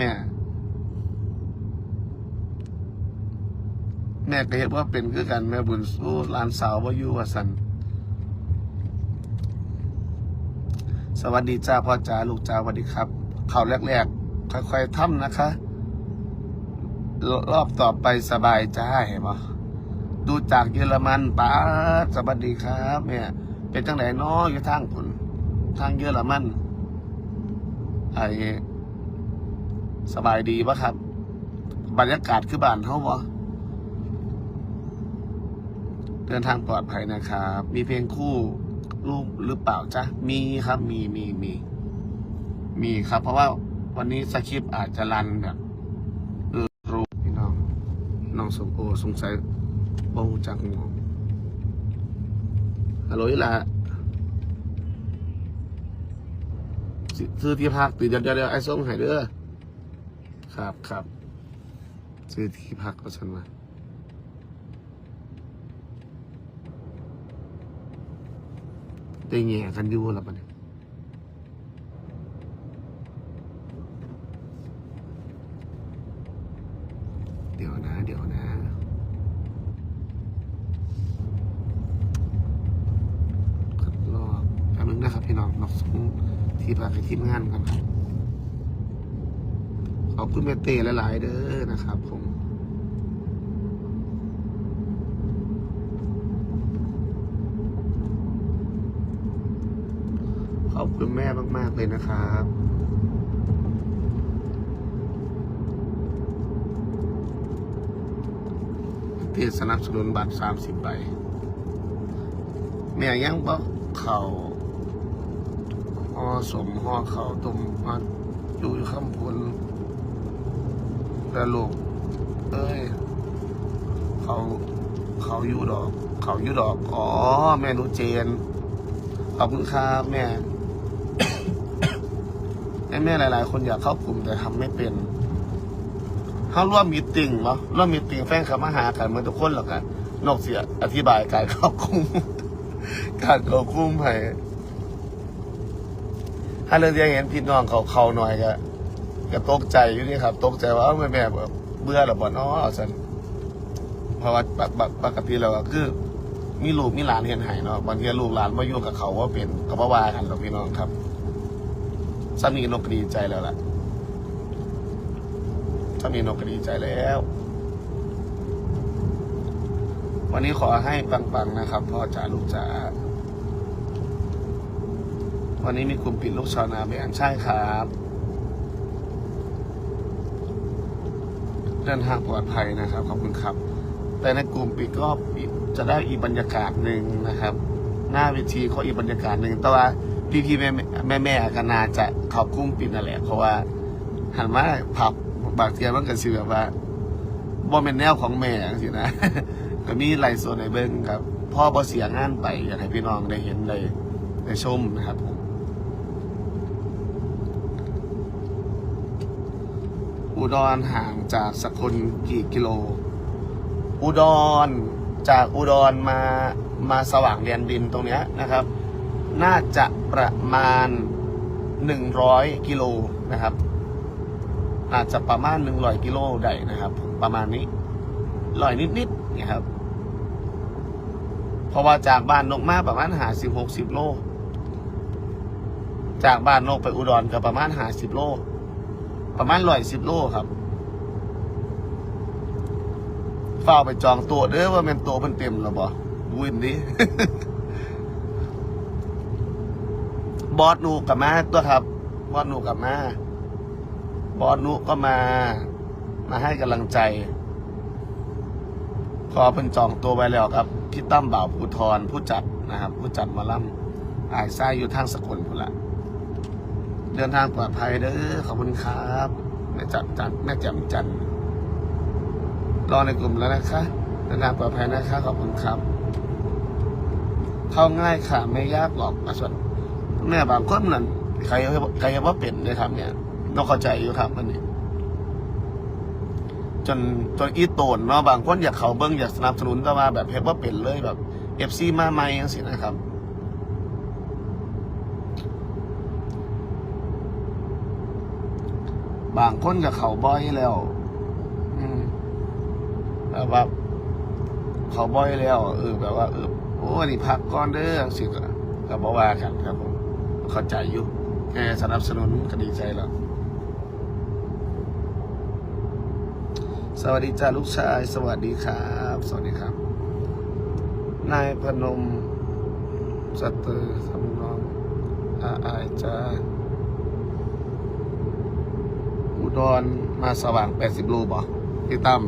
แม่ แม่ก็เห็นว่าเป็นคือกันแม่บุญสู้หลานสาวว่าอยู่ว่าสันสวัสดีจ้าพ่อจ๋าลูกจ้าสวัสดีครับ ข่าวแรกๆค่อยๆทำนะคะ รอบต่อไปสบายจ้าเห็นปะดูจากเยอรมันป้าสวัสดีครับเนี่ยเป็นจังไหนน้ออยู่ทางคุณทางเยอรมันไอ สบายดีปะครับ บรรยากาศคือบ้านเขาบ่เดินทางปลอดภัยนะครับ มีเพลงคู่รูปหรือเปล่าจ๊ะ มีครับ มีมีมีมีครับ เพราะว่าวันนี้สคริปต์อาจจะรันแบบเออรูพี่น้องน้องสมโอสงสัยบ่งจักงงฮัลโหลอีหละซื้อที่พักตีเดียวเดียวเดียวไอ้ส่งให้เด้อ ครับครับซื้อที่พักก็ฉันมาได้แง่กันอยู่แล้วปะเนี่ยเดี๋ยวนะ เดี๋ยวนะคัดลอกแป๊บนึงนะครับพี่น้องนอกส่งที่พักให้ทีมงานกันครับ อบคุณแม่เต้หลายๆเด้อนะครับผมขอบคุณแม่มาก ๆ เลยนะครับที่สนับสนุนบัตรสามสิบใบ แม่ยังบอกเขาห่อสมห่อเขาต้มมาอยู่ข้ามพล แล้วลูก เอ้ย เขาเขาอยู่ดอก เขาอยู่ดอก อ๋อ แม่หนูเจน ขอบคุณครับแม่แม่แม่หลาย ๆ คนอยากเข้ากลุ่มแต่ทำไม่เป็นเขาร่วมมีตติ่งเนาะร่วมมีตติ่งแฟนคลับมาหากันเหมือนทุกคนหรอกกันนอกเสียอธิบายการเข้าคุ้มการเข้าคุ้มไปถ้าเรื่องที่เห็นพี่น้องเขาเขาหน่อยก็ ก็ตกใจอยู่นี่ครับ ตกใจว่าเอ้าแม่แม่แบบเบื่อหรอบ่เนาะสันเพราะว่าปกปกติเราก็คือ มีลูกมีหลานเห็นหายเนาะบางทีลูกหลานมาอยู่กับเขาว่าเป็นก็บ่ว่ากันหรอกพี่น้องครับสามีนกก็ดีใจแล้วล่ะถ้ามีนกก็ดีใจแล้ว วันนี้ขอให้ปังๆนะครับ พ่อจ๋าลูกจ๋าวันนี้มีกลุ่มปิดลูกชาวนาแบนใช่ครับ ดินทางปลอดภัยนะครับขอบคุณครับ แต่ในกลุ่มปิดก็จะได้อีกบรรยากาศหนึ่งนะครับ หน้าเวทีเขาอีกบรรยากาศหนึ่งแต่ว่าพี่พี่แม่แม่แม่ก็น่าจะขอบกุ้มปิดนั่นแหละเพราะว่าหันมาผับบางเทียมันก็สิแบบว่าบ่เป็นแนวของแม่สินะก็มีไลฟ์สดในเบิ้งครับพ่อบ่เสียงานไปอยากให้พี่น้องได้เห็นได้ได้ชมนะครับผม อุดรห่างจากสกลกี่กิโล อุดรจากอุดรมามาสว่างเรียนดินตรงเนี้ยนะครับ น่าจะประมาณหนึ่งร้อยกิโลนะครับอาจจะประมาณหนึ่งร้อยกิโลได้นะครับประมาณนี้ร้อยนิดๆนี่ยครับเพราะว่าจากบ้านนกมาประมาณหาสิบหกสิบโล จากบ้านนกไปอุดรก็ประมาณหาสิบโล ประมาณร้อยสิบโลครับเฝ้าไปจองตัวเด้อว่าเป็นตัวมันเต็มแล้วบ่วินดิบอสนูกับมาตัวครับ บอสนูกับมา บอสนุก็มา มาให้กำลังใจ ขอเป็นจองตัวไว้แล้วครับ พี่ตั้มบ่าวภูทรผู้จัดนะครับ ผู้จัดมาล่ำอายซ่ายอยู่ทางสกลพุ่นละ เดินทางปลอดภัยเด้อขอบคุณครับแม่จัดจัดแม่แจ่มจันรอในกลุ่มแล้วนะคะเดินทางปลอดภัยนะคะขอบคุณครับ เข้าง่ายค่ะไม่ยากหรอกอาส่วนแม่บางคนนั่นใครใครว่าเป็นเลยครับเนี่ยต้องเข้าใจอยู่ครับมันนี่จนจนอีโตนเนาะบางคนอยากเขาเบิ้งอยากสนับสนุนแต่ว่าแบบเห็นว่าเป็นเลยแบบเอฟซีมาใหม่ยังสินะครับ บบางคนกับเขาบ่อยแล้วอืมแบบว่าเขาบ่อยแล้วเออแบบว่าเออโอ้นี่พักก่อนเด้อสิก็ก็บอกว่ากันครับผมเข้าใจอยู่แค่สนับสนุนก็ดีใจแล้วสวัสดีจ้าลูกชาย สวัสดีครับ สวัสดีครับ นายพนมสเตอร์สำนองอาอายจ้าอุ ดรมาสว่าง 80โลบ่พี่ตั้ม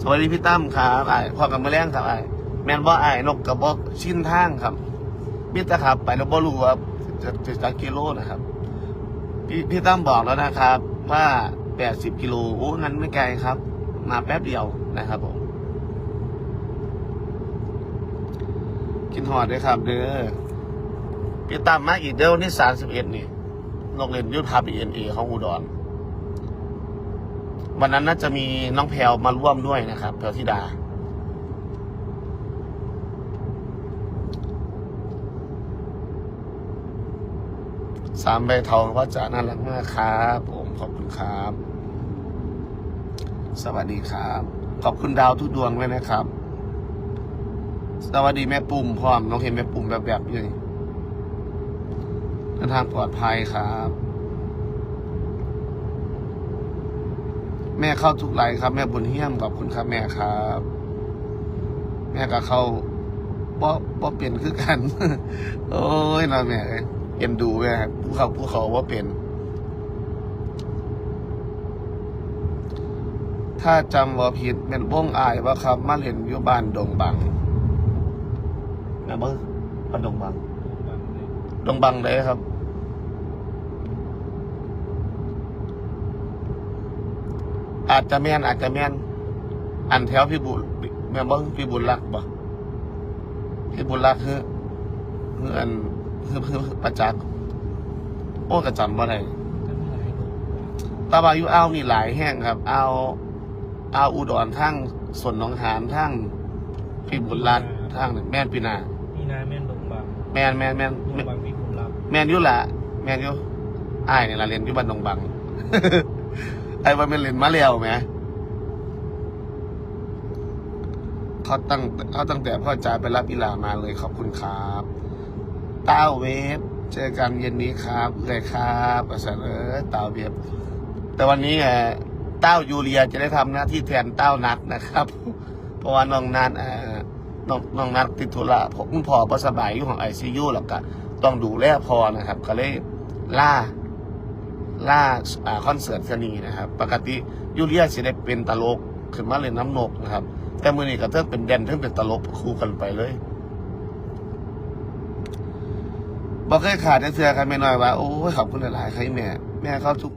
สวัสดีพี่ตั้มครับไอ้พ่อกับมาแรงครับไอ้แมนบ่ไอ้นกกระบอกชิ้นทางครับมิตรครับ ไปแล้วบ่รู้ว่าจะจะจะกิโลนะครับ พี่พี่ตั้มบอกแล้วนะครับ ว่า 80 กิโลโอ้งั้นไม่ไกลครับ มาแป๊บเดียวนะครับผมกินหอดด้วยครับ เด้อพี่ตั้มมาอีกเดี๋ยววันที่31นี่โรงเรียนยุทธาบีเอ็นเอของอุดร วันนั้นน่าจะมีน้องแพลวมาร่วมด้วยนะครับ แพลวธิดา สามใบทองก็จะน่ารักมากครับ ผมขอบคุณครับ สวัสดีครับ ขอบคุณดาวทุกดวงเลยนะครับ สวัสดีแม่ปุ่มพร้อมน้องเห็นแม่ปุ่มแบบแบบๆอยู่นี่เดินทางปลอดภัยครับ แม่เข้าทุกไลน์ครับ แม่บุญเฮี้ยมขอบคุณครับ แม่ครับ แม่ก็เข้าป้ป้เปลี่ยนคือกัน โอ้ยน้องแม่เอ้ยเอ็นดูแม่ครับผู้เขาผู้เขาว่าเป็น ถ้าจำว่าผิดเป็นวงอายว่าครับ มาเล่นอยู่บ้านดงบังแม่เบิ้งบ้านดงบัง ดงบังเลยครับ อาจจะแม่นอาจจะแม่นอันแถวพี่บุญแม่นบ่พี่บุญรักบ่พี่บุญรักคือคืออันคือคือคือประจักษ์โอ้กระจำบ่ได้ตาบาอยู่อ้าวนี่หลายแห้งครับอ้าวอ้าวอุดรทั้งสวนหนองหานทั้งพี่บุญรักทั้งแม่นปีนามีนาแม่นดงบางแม่นแม่นแม่นดงแม่นบางพี่ผมรับแม่นอยู่ละแม่นอยู่อ้ายนี่ละเรียนอยู่บ้านดงบัง ไอ้ว่าแม่นเรียนมาแล้วแหมเขาตั้งเขาตั้งแต่พ่อจ๋าไปรับอีหลามาเลยขอบคุณครับต้าเวฟเจอกันเย็นนี้ครับเลยครับประเสริฐเออต้าเวฟแต่วันนี้เอ่อเต้ายูเรียจะได้ทำหน้าที่แทนเต้านัดนะครับ เพราะว่าน้องนัดน้องน้องนัดติดธุระผมพอประสบายอยู่ของไอซียูแล้วก็ต้องดูแลพอนะครับ ก็เลยล่า ล่าอคอนเสิร์ตชนีนะครับ ปกติยูเลียสิได้เป็นตลกขึ้นมาเล่นน้ำนกนะครับ แต่มือนี้ก็เทิงเป็นแดนเทิงเป็นตลกคู่กันไปเลยบอกเคยขาดเสื้อใครไม่น้อยว่า โอ้ยขอบคุณหลายๆใครแม่ แม่เขาทุก